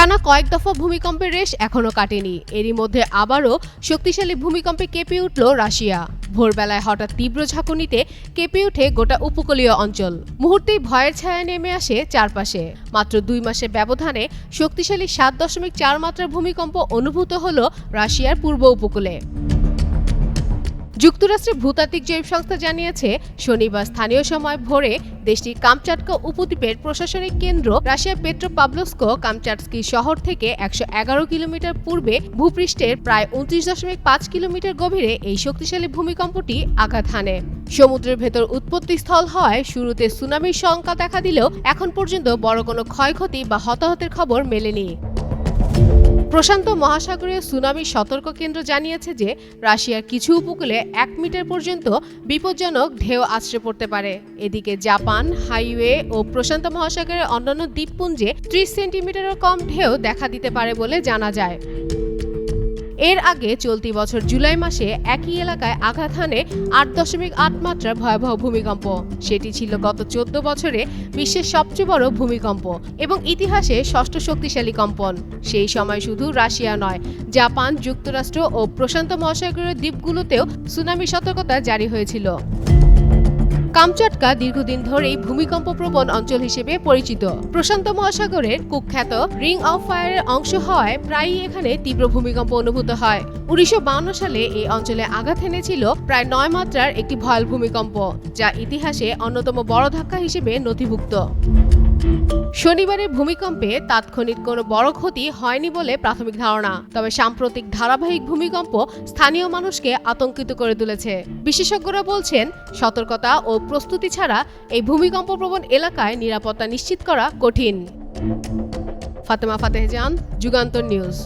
টানা কয়েক দফা ভূমিকম্পের রেশ এখনও কাটেনি। এরই মধ্যে আবারও শক্তিশালী ভূমিকম্পে কেঁপে উঠল রাশিয়া। ভোরবেলায় হঠাৎ তীব্র ঝাঁকুনিতে কেঁপে উঠে গোটা উপকূলীয় অঞ্চল। মুহূর্তেই ভয়ের ছায়া নেমে আসে চারপাশে। মাত্র দুই মাসের ব্যবধানে শক্তিশালী সাত দশমিক চার মাত্রার ভূমিকম্প অনুভূত হল রাশিয়ার পূর্ব উপকূলে। যুক্তরাষ্ট্রের ভূতাত্ত্বিক জরিপ সংস্থা জানিয়েছে, শনিবার স্থানীয় সময় ভোরে দেশটির কামচাটকা উপদ্বীপের প্রশাসনিক কেন্দ্র রাশিয়ার পেট্রোপাবলস্কো কামচাটস্কি শহর থেকে একশো এগারো কিলোমিটার পূর্বে ভূপৃষ্ঠের প্রায় উনত্রিশ দশমিক পাঁচ কিলোমিটার গভীরে এই শক্তিশালী ভূমিকম্পটি আঘাত হানে। সমুদ্রের ভেতর উৎপত্তিস্থল হয় শুরুতে সুনামির শঙ্কা দেখা দিলেও এখন পর্যন্ত বড় কোনো ক্ষয়ক্ষতি বা হতাহতের খবর মেলেনি। প্রশান্ত মহাসাগরীয় সুনামি সতর্ক কেন্দ্র জানিয়েছে যে রাশিয়ার কিছু উপকূলে এক মিটার পর্যন্ত বিপজ্জনক ঢেউ আছড়ে পড়তে পারে। এদিকে জাপান, হাইওয়ে ও প্রশান্ত মহাসাগরের অন্যান্য দ্বীপপুঞ্জে ত্রিশ সেন্টিমিটারের কম ঢেউ দেখা দিতে পারে বলে জানা যায়। এর আগে চলতি বছর জুলাই মাসে একই এলাকায় আঘাত হানে আট দশমিক আট মাত্রার ভয়াবহ ভূমিকম্প। সেটি ছিল গত চোদ্দ বছরে বিশ্বের সবচেয়ে বড় ভূমিকম্প এবং ইতিহাসে ষষ্ঠ শক্তিশালী কম্পন। সেই সময় শুধু রাশিয়া নয়, জাপান, যুক্তরাষ্ট্র ও প্রশান্ত মহাসাগরের দ্বীপগুলোতেও সুনামি সতর্কতা জারি হয়েছিল। কামচাটকা দীর্ঘদিন ধরেই ভূমিকম্প প্রবণ অঞ্চল হিসেবে পরিচিত। প্রশান্ত মহাসাগরের কুখ্যাত রিং অফ ফায়ারের অংশ হওয়ায় প্রায়ই এখানে তীব্র ভূমিকম্প অনুভূত হয়। উনিশশো সালে এই অঞ্চলে আঘাত এনেছিল প্রায় নয় মাত্রার একটি ভয়াল ভূমিকম্প, যা ইতিহাসে অন্যতম বড় ধাক্কা হিসেবে নথিভুক্ত। শনিবারের ভূমিকম্পে তাৎক্ষণিক কোনো বড় ক্ষতি হয়নি বলে প্রাথমিক ধারণা, তবে সাম্প্রতিক ধারাবাহিক ভূমিকম্প স্থানীয় মানুষকে আতঙ্কিত করে তুলেছে। বিশেষজ্ঞরা বলছেন, সতর্কতা ও প্রস্তুতি ছাড়া এই ভূমিকম্প প্রবণ এলাকায় নিরাপত্তা নিশ্চিত করা কঠিন। ফাতেমা ফাতেহজান যুগান্তর নিউজ।